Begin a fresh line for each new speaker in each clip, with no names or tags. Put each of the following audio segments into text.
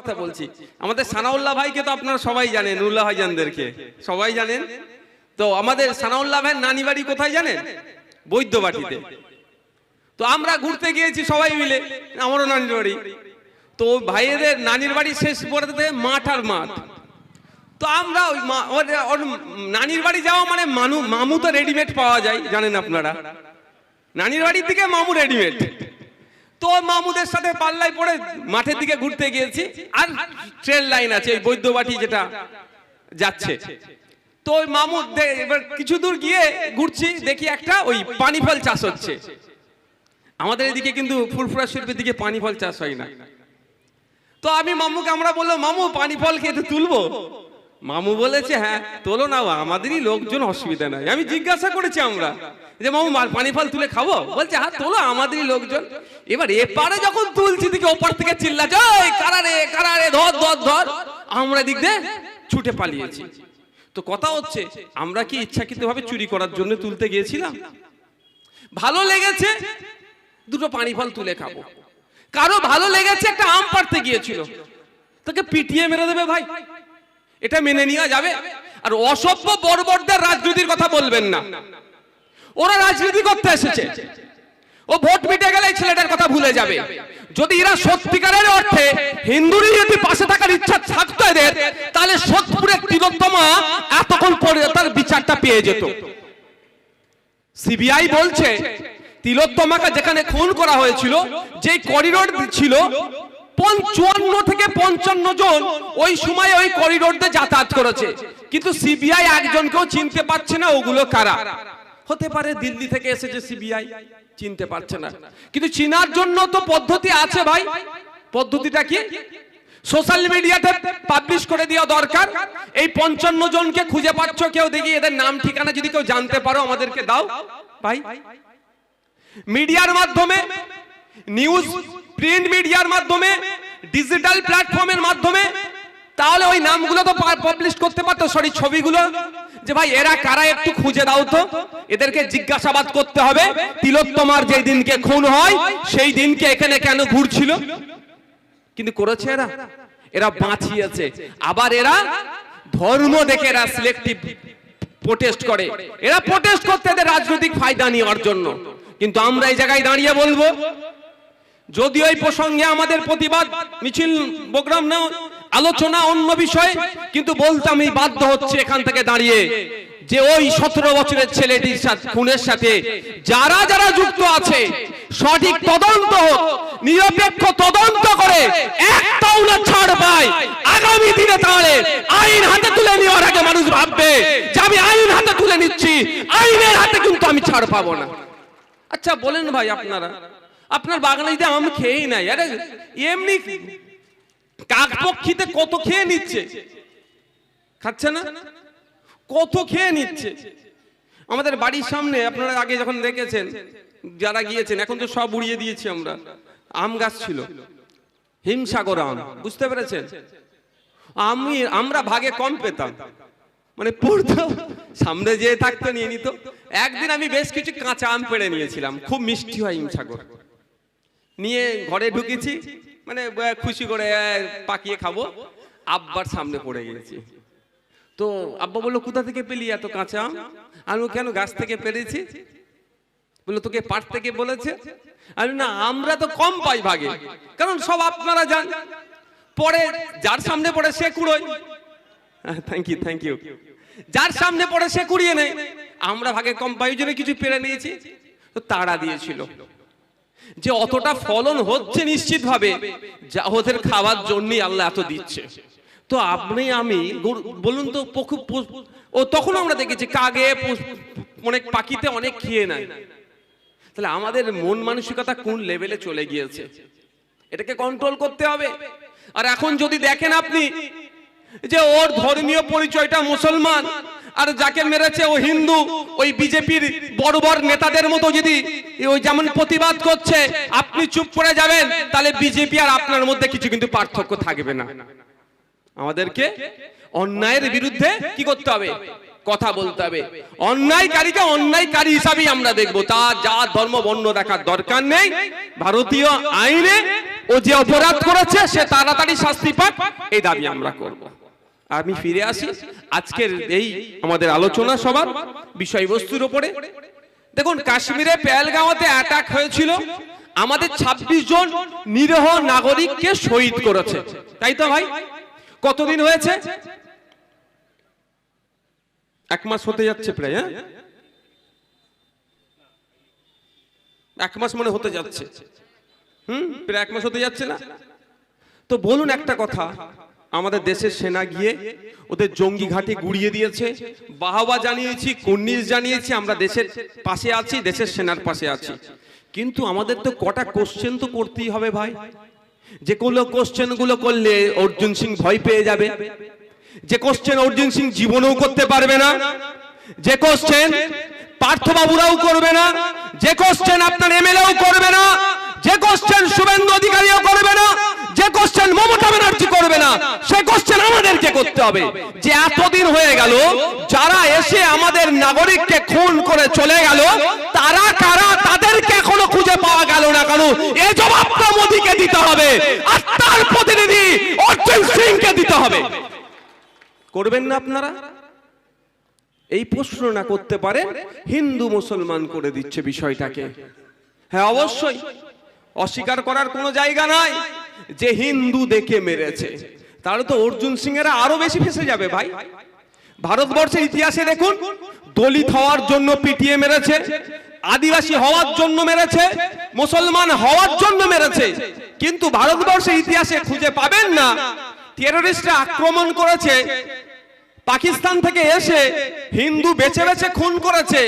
কথা বলছি। আমাদের সানাউল্লাহ ভাইকে তো আপনারা সবাই জানেন উল্লাহ ভাইজানদেরকে সবাই জানেন? তো আমাদের সানাউল্লাহ ভাইয়ের নানি বাড়ি কোথায় জানেন? বৈদ্যবাটিতে। তো আমরা ঘুরতে গিয়েছি সবাই মিলে, আমারও নানির বাড়ি তো ভাইয়েদের নানির বাড়ি শেষ পড়তে মাঠ আর মাঠ। তো আমরা ওই নানির বাড়ি যাওয়া মানে মানু মামু তো রেডিমেড পাওয়া যায়, জানেন আপনারা? নানির বাড়ির দিকে মামু রেডিমেড তো মামুদের সাথে পাল্লায় পড়ে মাঠের দিকে ঘুরতে গিয়েছি, আর ট্রেন লাইন আছে, ওই বৈদ্যবাটি যেটা যাচ্ছে। তো ওই মামু দে- এবার কিছু দূর গিয়ে ঘুরছি, দেখি একটা ওই পানি ফল চাষ হচ্ছে। আমাদের এদিকে কিন্তু ফুরফুরা শিল্পের দিকে পানি ফল চাষ হয় না। তো আমি মামুকে, আমরা বললাম, মামু পানি ফল খেতে তুলবো? মামু বলেছে হ্যাঁ তোলো না আমাদেরই লোকজন অসুবিধা নাই। আমি জিজ্ঞাসা করেছি আমরা যে মামু মা- পানি ফল তুলে খাব? বলছে হ্যাঁ তোলো আমাদেরই লোকজন। এবার এপারে যখন তুলছি দিকে ওপার থেকে চিল্লা "ওই, কারা রে কারা রে ধর ধর ধর। আমরা দিক দিয়ে ছুটে পালিয়েছি। তো কথা হচ্ছে আমরা কি ইচ্ছাকৃত ভাবে চুরি করার জন্য তুলতে গিয়েছিলাম? ভালো লেগেছে দুটো পানি ফল তুলে খাব। কারও ভালো লেগেছে একটা আম পাড়তে গিয়েছিল। তাকে পিটিয়ে মেরে দেবে ভাই। এটা মেনে নেওয়া যাবে। আর অসভ্য বর্বরদের রাজনীতির কথা বলবেন না। ওরা রাজনীতি করতে এসেছে। ও ভোট মিটে গেলে ছেলেটার কথা ভুলে যাবে। যদি এরা সত্যিকারের অর্থে হিন্দুরই যদি পাশে থাকার ইচ্ছা থাকতো এদের, তাহলে সোদপুরের তিলোত্তমা এতক্ষণ পরে তার বিচারটা পেয়ে যেত। সিবিআই বলছে, তিলোত্তমাকে যেখানে খুন করা হয়েছিল যে করিডোর ছিল পঞ্চান্ন থেকে পঞ্চান্ন জন ওই সময় ওই করিডোর দিয়ে যাতায়াত করেছে। কিন্তু সিবিআই একজনকেও চিনতে পারছে না, ওগুলো কারা? হতে পারে দিল্লি থেকে এসেছে সিবিআই, চিনতে পারছে না। কিন্তু চিনার জন্য তো পদ্ধতি আছে ভাই। পদ্ধতিটা কি? সোশ্যাল মিডিয়াতে পাবলিশ করে দেওয়া দরকার। এই পঞ্চান্ন জনকে খুঁজে পাচ্ছ কেউ? দেখি এদের নাম, ঠিকানা যদি কেউ জানতে পারো আমাদেরকে দাও। ভাই, মিডিয়ার মাধ্যমে নিউজ প্রিন্ট মিডিয়ার মাধ্যমে ডিজিটাল প্ল্যাটফর্মের মাধ্যমে, তাহলে ওই নামগুলো তো পাবলিশ করতে পারতো সরি ছবিগুলো। যে ভাই, এরা কারা একটু খুঁজে দাও তো। এদেরকে জিজ্ঞাসাবাদ করতে হবে। তিলোত্তমার যেই দিনকে খুন হয়, সেই দিনকে এখানে কেন ঘুরছিল? কিন্তু করেছে এরা। এরা বাঁচিয়েছে। আবার এরা ধর্ম দেখে এরা সিলেক্টিভ প্রোটেস্ট করে। এরা প্রোটেস্ট করতে এদের রাজনৈতিক ফায়দা নেওয়ার জন্য। কিন্তু আমরা এই জায়গায় দাঁড়িয়ে বলব যদিও এই প্রসঙ্গে আমাদের প্রতিবাদ, মিছিল, প্রোগ্রাম নেও আলোচনা, অন্য বিষয়, কিন্তু বলতে আমি বাধ্য হচ্ছে এখান থেকে দাঁড়িয়ে যে ওই সতেরো বছরের ছেলেটির সাথে, খুনের সাথে যারা যারা যুক্ত আছে, সঠিক তদন্ত হোক, নিরপেক্ষ তদন্ত করে একটাও না ছাড় পায়। আগামী দিনে তাহলে আইন হাতে তুলে নেওয়ার আগে মানুষ ভাববে যে আমি আইন হাতে তুলে নিচ্ছি, আইনের হাতে কিন্তু আমি ছাড় পাবো না। আচ্ছা বলেন ভাই আপনারা। আপনার বাগানে যদি আম খেয়েই নাই। আরে, এমনি কাকপক্ষিতে কত খেয়ে নিচ্ছে? খাচ্ছে না? কত খেয়ে নিচ্ছে? আমাদের বাড়ির সামনে আপনারা আগে যখন দেখেছেন, যারা গিয়েছেন, এখন তো সব উড়িয়ে দিয়েছি আমরা। আম গাছ ছিল। হিমসাগর আম, বুঝতে পেরেছেন? আমি, আমরা ভাগে কম পেতাম। মানে পড়তো সামনে যেয়ে থাকতো নিয়ে নিত একদিন আমি বেশ কিছু কাঁচা আম পেড়ে নিয়েছিলাম। খুব মিষ্টি হয় হিমসাগর। নিয়ে ঘরে ঢুকেছি। মানে খুশি করে পাকিয়ে খাব। আব্বার সামনে পড়ে গেছি। তো আব্বা বলল কোথা থেকে পেলি এত কাঁচা আম? আমি কেন গাছ থেকে পেরেছি? বলল তোকে পাট থেকে বলেছে। আমি না আমরা তো কম পাই ভাগে। কারণ সব আপনারা যান পরে যার সামনে পড়ে সে কুড়োয়। থ্যাংক ইউ থ্যাংক ইউ যার সামনে পড়ে সে কুড়িয়ে নেয়। আমরা ভাগে কম পাই ওই জন্য কিছু পেরে নিয়েছি। তো তাড়া দিয়েছিল। যে অতটা ফলন হচ্ছে নিশ্চিত ভাবে যা ওদের খাওয়ার জন্যই আল্লাহ এত দিচ্ছে। তো আপনি, আমি বলুন তো, পশু ও তখন আমরা দেখেছি, কাগে অনেক পাখিতে অনেক খেয়ে নেয়। তাহলে আমাদের মন মানসিকতা কোন লেভেলে চলে গিয়েছে? এটাকে কন্ট্রোল করতে হবে। আর এখন যদি দেখেন আপনি যে ওর ধর্মীয় পরিচয়টা মুসলমান আর যাকে মেরেছে ও হিন্দু, ওই বিজেপির বড় বড় নেতাদের মতো যদি ওই যেমন প্রতিবাদ করছে, আপনি চুপ করে যাবেন, তাহলে বিজেপি আর আপনার মধ্যে কিছু কিন্তু পার্থক্য থাকবে না। আমাদেরকে অন্যায়ের বিরুদ্ধে কি করতে হবে? কথা বলতে হবে। অন্যায়কারীকে অন্যায়কারী হিসাবেই আমরা দেখব। তা যা ধর্ম, বর্ণ দেখার দরকার নেই। ভারতীয় আইনে ও যে অপরাধ করেছে, সে তাড়াতাড়ি শাস্তি পাক, এই দাবি আমরা করব। আমি ফিরে আসি আজকের এই আমাদের আলোচনা সবার বিষয়বস্তুর ওপরে দেখুন কাশ্মীরে পেহেলগাঁওতে অ্যাটাক হয়েছিল। আমাদের ২৬ জন নিরহ নাগরিককে শহীদ করেছে। তাই তো ভাই? কতদিন হয়েছে? এক মাস হতে যাচ্ছে প্রায় হ্যাঁ? এক মাস মনে হতে যাচ্ছে। হুম প্রায় এক মাস হতে যাচ্ছে না। তো বলুন একটা কথা। আমাদের দেশের সেনা গিয়ে ওদের জঙ্গি ঘাটে গুড়িয়ে দিয়েছে। বাহবা জানিয়েছি, কুর্নিশ জানিয়েছি, আমরা দেশের পাশে আছি, দেশের সেনার পাশে আছি। কিন্তু আমাদের তো কটা কোশ্চেন তো করতেই হবে ভাই। যে কোনো কোশ্চেনগুলো করলে অর্জুন সিং ভয় পেয়ে যাবে। যে কোশ্চেন অর্জুন সিং জীবনেও করতে পারবে না। যে কোশ্চেন পার্থবাবুরাও করবে না। যে কোশ্চেন আপনার এমএলএও করবে না। যে কোশ্চেন শুভেন্দু অধিকারীও করবে না। যে কোশ্চেন মমতা ব্যানার্জি করবে না, সে কোশ্চেন আমাদেরকে করতে হবে। যে এতদিন হয়ে গেল, যারা এসে আমাদের নাগরিককে খুন করে চলে গেল, তারা কারা তাদেরকে এখনও খুঁজে পাওয়া গেল না কেন এ জবাবটা মোদীকে দিতে হবে আর তার প্রতিনিধি অর্জুন সিংকে দিতে হবে। করবেন না আপনারা? এই প্রশ্ন না করতে পারেন, হিন্দু মুসলমান করে দিচ্ছে বিষয়টাকে। হ্যাঁ অবশ্যই। অস্বীকার করার কোনো জায়গা নাই। যে হিন্দু দেখে মেরেছে, তাহলে তো অর্জুন সিং এরা আরও বেশি ফেসে যাবে ভাই। ভারতবর্ষের ইতিহাসে দেখুন, দলিত হওয়ার জন্য পিটিয়ে মেরেছে, আদিবাসী হওয়ার জন্য মেরেছে, মুসলমান হওয়ার জন্য মেরেছে, কিন্তু ভারতবর্ষের ইতিহাসে খুঁজে পাবেন না। টেররিস্টরা আক্রমণ করেছে, পাকিস্তান থেকে এসে হিন্দু বেছে বেছে খুন করেছে,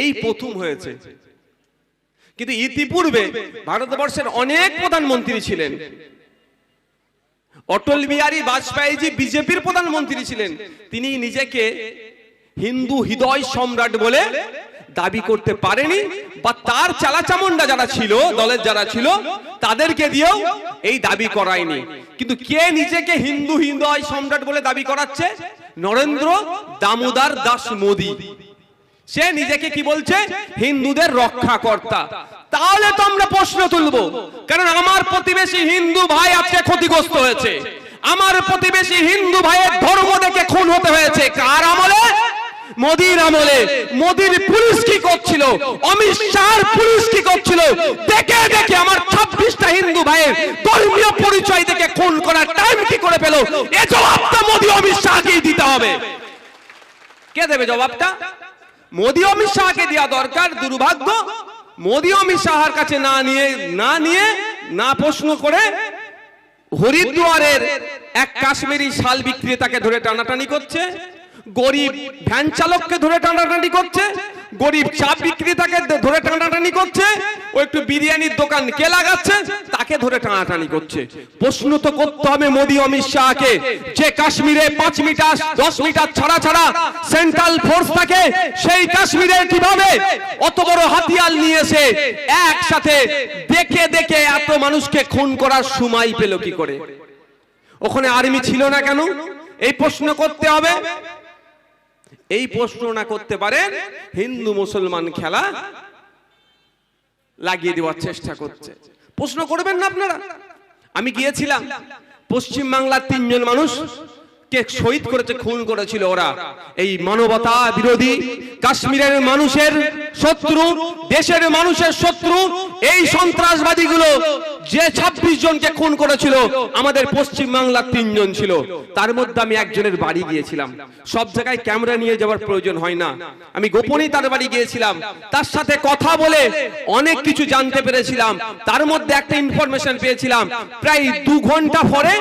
এই প্রথম হয়েছে। কিন্তু ইতিপূর্বে ভারতবর্ষের অনেক প্রধানমন্ত্রী ছিলেন। অটল বিহারী বাজপেয়ীজি বিজেপির প্রধানমন্ত্রী ছিলেন, তিনি নিজেকে হিন্দু হৃদয় সম্রাট বলে দাবি করতে পারেনি বা তার চালাচামুন্ডা যারা ছিল, দলের যারা ছিল, তাদেরকে দিয়েও এই দাবি করায়নি। কিন্তু কে নিজেকে হিন্দু হৃদয় সম্রাট বলে দাবি করাচ্ছে? নরেন্দ্র দামোদর দাস মোদী। সে নিজেকে কি বলছে? হিন্দুদের রক্ষাকর্তা। তাহলে তো আমরা প্রশ্ন তুলবো, কারণ আমার প্রতিবেশী হিন্দু ভাই আজকে ক্ষতিগ্রস্ত হয়েছে। আমার প্রতিবেশী হিন্দু ভাইয়ের ধর্ম দেখে খুন হতে হয়েছে। কার আমলে? মোদির আমলে। মোদির পুলিশ কি করছিল? অমিত শাহর পুলিশ কি করছিল? দেখে দেখে আমার ছাব্বিশটা হিন্দু ভাইয়ের ধর্মীয় পরিচয় দেখে খুন করার টাইম কি করে পেল? এ জবাবটা মোদি অমিত শাহকেই দিতে হবে। কে দেবে জবাবটা? মোদী অমিত শাহকে দেওয়া দরকার, দুর্ভাগ্য। মোদী অমিত শাহর কাছে না নিয়ে না নিয়ে, না প্রশ্ন করে হরিদ্বারের এক কাশ্মীরি শাল বিক্রেতাকে ধরে টানাটানি করছে, গরিব ভ্যান চালককে ধরে টানাটানি করছে গরিব চা বিক্রেতাকে ধরে টানাটানি করছে। ও একটু বিরিয়ানির দোকান কে লাগাচ্ছে? তাকে ধরে টানাটানি করছে। প্রশ্ন তো করতে হবে মোদী, অমিত শাহকে। যে কাশ্মীরে পাঁচ মিটার, দশ মিটার ছাড়া ছাড়া সেন্ট্রাল ফোর্স থাকে, সেই কাশ্মীরে কীভাবে অত বড় হাতিয়ার নিয়ে এসে একসাথে দেখে দেখে এত মানুষকে খুন করার সময় পেল কি করে? ওখানে আর্মি ছিল না কেন? এই প্রশ্ন করতে হবে। এই প্রশ্ন না করতে পারেন, হিন্দু মুসলমান খেলা লাগিয়ে দেওয়ার চেষ্টা করছে। প্রশ্ন করবেন না আপনারা? আমি গিয়েছিলাম, পশ্চিম বাংলার তিনজন মানুষ কে শহীদ করেছে, খুন করেছিল ওরা। এই মানবতা বিরোধী কাশ্মীরের মানুষের শত্রু, দেশের মানুষের শত্রু, এই সন্ত্রাসবাদীগুলো যে ২৬ জনকে খুন করেছিল, আমাদের পশ্চিম বাংলার তিনজন ছিল। তার মধ্যে আমি একজনের বাড়ি গিয়েছিলাম। সব জায়গায় ক্যামেরা নিয়ে যাওয়ার প্রয়োজন হয় না। আমি গোপনেই তার বাড়ি গিয়েছিলাম। তার সাথে কথা বলে অনেক কিছু জানতে পেরেছিলাম। তার মধ্যে একটা ইনফরমেশন পেয়েছিলাম। প্রায় দু ঘণ্টা পরে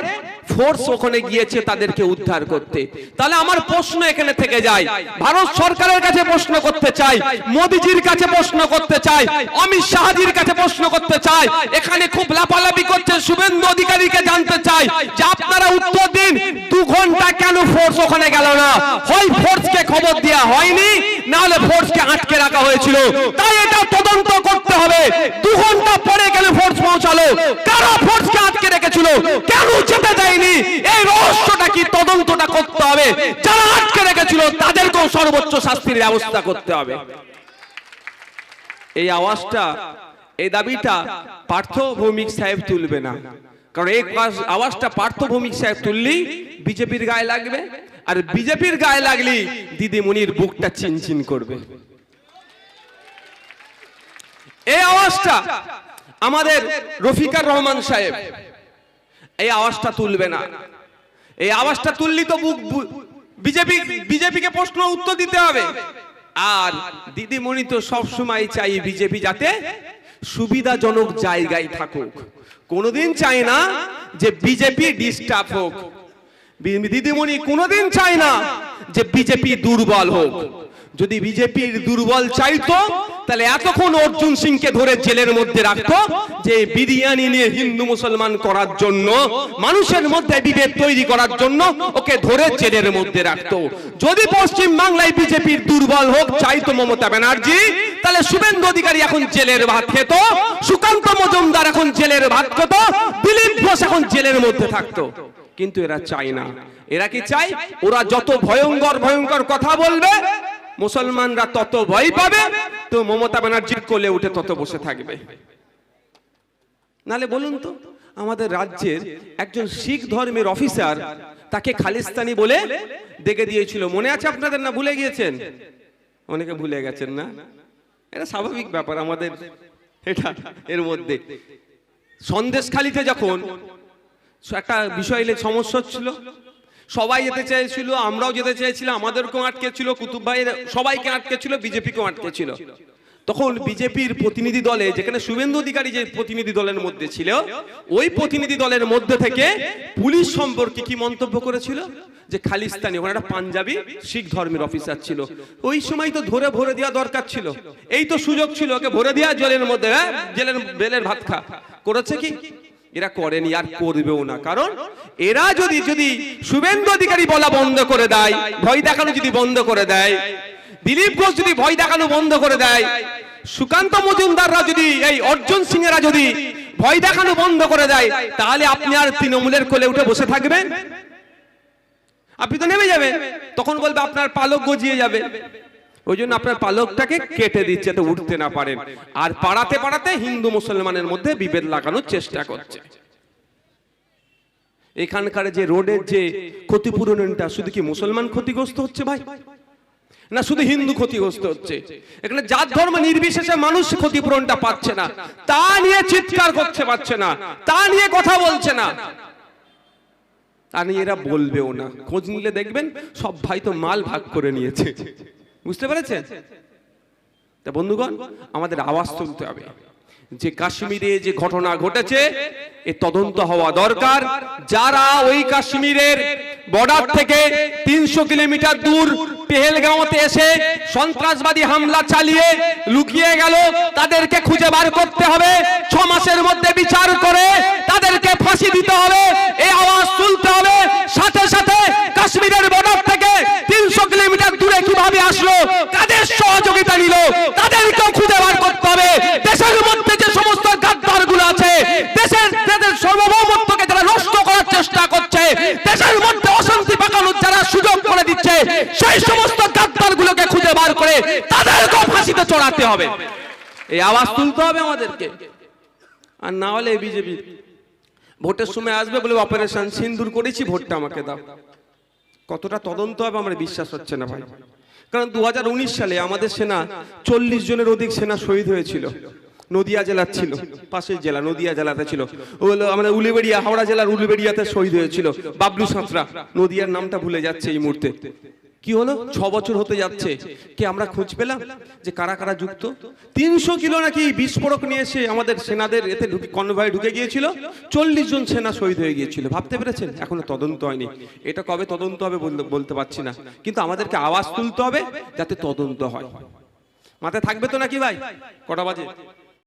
ফোর্স ওখানে গিয়েছে তাদেরকে উদ্ধার করতে। তাহলে আমার প্রশ্ন এখানে থেকে যায়। ভারত সরকারের কাছে প্রশ্ন করতে চাই, মোদিজির কাছে প্রশ্ন করতে চাই, অমিত শাহজির কাছে প্রশ্ন করতে চাই। এখানে খুব লাফালাফি করছে, শুভেন্দু অধিকারীকে জানতে চাই যে আপনারা উত্তর দিন, দু ঘণ্টা কেন ফোর্স ওখানে গেল না? হয় ফোর্সকে খবর দেওয়া হয়নি না হলে ফোর্সকে আটকে রাখা হয়েছিল। তাই এটা তদন্ত করতে হবে। দু ঘণ্টা পরে কেন ফোর্স পৌঁছালো? কারা ফোর্সকে আটকে রেখেছিল? কেন যেতে দেয়নি? এই রহস্যটা কি তদন্তটা করতে হবে? যারা আটকে রেখেছিল, তাদেরকেও সর্বোচ্চ শাস্তির ব্যবস্থা করতে হবে। এই আওয়াজটা এই দাবিটা পার্থ ভৌমিক সাহেব তুলবে না। কারণ এই আওয়াজটা পার্থ ভৌমিক সাহেব তুললেই বিজেপির গায়ে লাগবে, আর বিজেপির গায়ে লাগলেই দিদিমণির বুকটা চিনচিন করবে। এই আওয়াজটা আমাদের রফিকার রহমান সাহেব, এই আওয়াজটা তুলবে না। এই আওয়াজটা তুললি তো বুক বিজেপি, বিজেপিকে প্রশ্ন উত্তর দিতে হবে। আর দিদিমণি তো সবসময় চাই বিজেপি যাতে সুবিধাজনক জায়গায় থাকুক। কোনোদিন চায় না যে বিজেপি ডিস্টার্ব হোক। দিদিমণি কোনোদিন চায় না যে বিজেপি দুর্বল হোক। যদি বিজেপির দুর্বল চাইতো, তাহলে এতক্ষণ অর্জুন সিংকে ধরে জেলের মধ্যে রাখতো যে বিরিয়ানি নিয়ে হিন্দু মুসলমান করার জন্য, মানুষের মধ্যে বিভেদ তৈরি করার জন্য ওকে ধরে জেলের মধ্যে রাখতো। যদি পশ্চিম বাংলায় বিজেপির দুর্বল হোক, চাইতো মমতা ব্যানার্জি, তাহলে শুভেন্দু অধিকারী এখন জেলের ভাত খেত, সুকান্ত মজুমদার এখন জেলের ভাত খেত, দিলীপ ঘোষ এখন জেলের মধ্যে থাকতো। কিন্তু এরা চায় না। এরা কি চায়? ওরা যত ভয়ঙ্কর ভয়ঙ্কর কথা বলবে মুসলমানরা তত ভয় পাবে, তো মমতা ব্যানার্জির কোলে উঠে তত বসে থাকবে। নালে বলুন তো, আমাদের রাজ্যের একজন শিখ ধর্মের অফিসার তাকে খালিস্তানি বলে ডেকে দিয়েছিল। মনে আছে আপনাদের না ভুলে গিয়েছেন? অনেকে ভুলে গেছেন না? এটা স্বাভাবিক ব্যাপার আমাদের, এটা এর মধ্যে। সন্দেশখালিতে যখন একটা বিষয় সমস্যা ছিল সবাই যেতে চেয়েছিল, আমরাও যেতে চেয়েছিলাম, আমাদেরকেও আটকে ছিল কুতুব ভাইয়ের সবাইকে আটকে ছিল বিজেপিকেও আটকে ছিল তখন বিজেপির প্রতিনিধি দলে, যেখানে শুভেন্দু অধিকারী যে প্রতিনিধি দলের মধ্যে ছিল, ওই প্রতিনিধি দলের মধ্যে থেকে পুলিশ সম্পর্কে কি মন্তব্য করেছিল? যে খালিস্তানি, ওখানে একটা পাঞ্জাবি শিখ ধর্মের অফিসার ছিল। ওই সময় তো ধরে ভরে দেওয়া দরকার ছিল। এই তো সুযোগ ছিল, ওকে ভরে দেওয়া জেলের মধ্যে হ্যাঁ? জেলের বেলের ভাত খা। করেছে কি? এরা করেনি, আর করবেও না। কারণ এরা যদি যদি শুভেন্দু অধিকারী বলা বন্ধ করে দেয়, ভয় দেখানো যদি বন্ধ করে দেয়, দিলীপ ঘোষ যদি ভয় দেখানো বন্ধ করে দেয়, সুকান্ত মজুমদাররা যদি, এই অর্জুন সিং এরা যদি ভয় দেখানো বন্ধ করে দেয়, তাহলে আপনি আর তৃণমূলের কোলে উঠে বসে থাকবেন? আপনি তো নেমে যাবেন, তখন বলবে আপনার পালক গজিয়ে যাবে। ওই জন্য আপনার পালকটাকে কেটে দিচ্ছে তো উঠতে না পারেন। আর পাড়াতে পাড়াতে হিন্দু মুসলমানের মধ্যে বিভেদ লাগানোর চেষ্টা করছে। এখানকার যে রোডের যে ক্ষতিপূরণটা শুধু কি মুসলমান ক্ষতিগ্রস্ত হচ্ছে ভাই? না শুধু হিন্দু ক্ষতিগ্রস্ত হচ্ছে। এখানে জাত ধর্ম নির্বিশেষে মানুষ ক্ষতিপূরণটা পাচ্ছে না। তা নিয়ে চিৎকার করছে পাচ্ছে না। তা নিয়ে কথা বলছে না। তা নিয়ে এরা বলবেও না। খোঁজ নিলে দেখবেন সব ভাই তো মাল ভাগ করে নিয়েছে। বুঝতে পেরেছেন? তা বন্ধুগণ, আমাদের আওয়াজ তুলতে হবে। যে কাশ্মীরে যে ঘটনা ঘটেছে, এ তদন্ত হওয়া দরকার। যারা ওই কাশ্মীরের বর্ডার থেকে তিনশো কিলোমিটার দূর পেহেলগাঁওতে এসে সন্ত্রাসবাদী হামলা চালিয়ে লুকিয়ে গেল, তাদেরকে খুঁজে বার করতে হবে। ছ মাসের মধ্যে বিচার করে তাদেরকে ফাঁসি দিতে হবে। এই আওয়াজ তুলতে হবে। সাথে সাথে কাশ্মীরের বর্ডার থেকে তিনশো দূরে কীভাবে আসলো? কাদের সহযোগিতা নিল। তাদেরকেও খুঁজে বার করতে হবে। দেশের মধ্যে যে সমস্ত গাদ্দারগুলো আছে, দেশের দেশের সার্বভৌমত্বকে যারা নষ্ট করার চেষ্টা করছে, দেশের মধ্যে অশান্তি পাকানোর যারা সুযোগ করে দিচ্ছে, সেই সমস্ত গাদ্দার গুলোকে খুঁজে বার করে তাদেরকেও ফাঁসিতে চড়াতে হবে। এই আওয়াজ তুলতে হবে আমাদেরকে। আর না হলে বিজেপি ভোটের সময় আসবে বলে অপারেশন সিন্দুর করেছি, ভোটটা আমাকে দাও। কতটা তদন্ত হবে আমার বিশ্বাস হচ্ছে না ভাই। কারণ দু হাজার উনিশ সালে আমাদের সেনা চল্লিশ জনের অধিক সেনা শহীদ হয়েছিল। নদিয়া জেলার ছিল, পাশের জেলা, নদিয়া জেলাতে ছিল। আমাদের উলিবেড়িয়া, হাওড়া জেলার উলিবেড়িয়াতে শহীদ হয়েছিল। বাবলু সাঁতরা, নদিয়ার নামটা ভুলে যাচ্ছে এই মুহূর্তে। কি হলো? ছ বছর হতে যাচ্ছে। কি আমরা খোঁজ পেলাম? যে কারা কারা যুক্ত? তিনশো কিলো নাকি বিস্ফোরক নিয়ে এসে আমাদের সেনাদের এতে কনভয় ঢুকে গিয়েছিল। চল্লিশ জন সেনা শহীদ হয়ে গিয়েছিল। ভাবতে পেরেছেন? এখনও তদন্ত হয়নি। এটা কবে তদন্ত হবে বলতে পারছি না। কিন্তু আমাদেরকে আওয়াজ তুলতে হবে যাতে তদন্ত হয়। মাথায় থাকবে তো নাকি ভাই? কটা বাজে?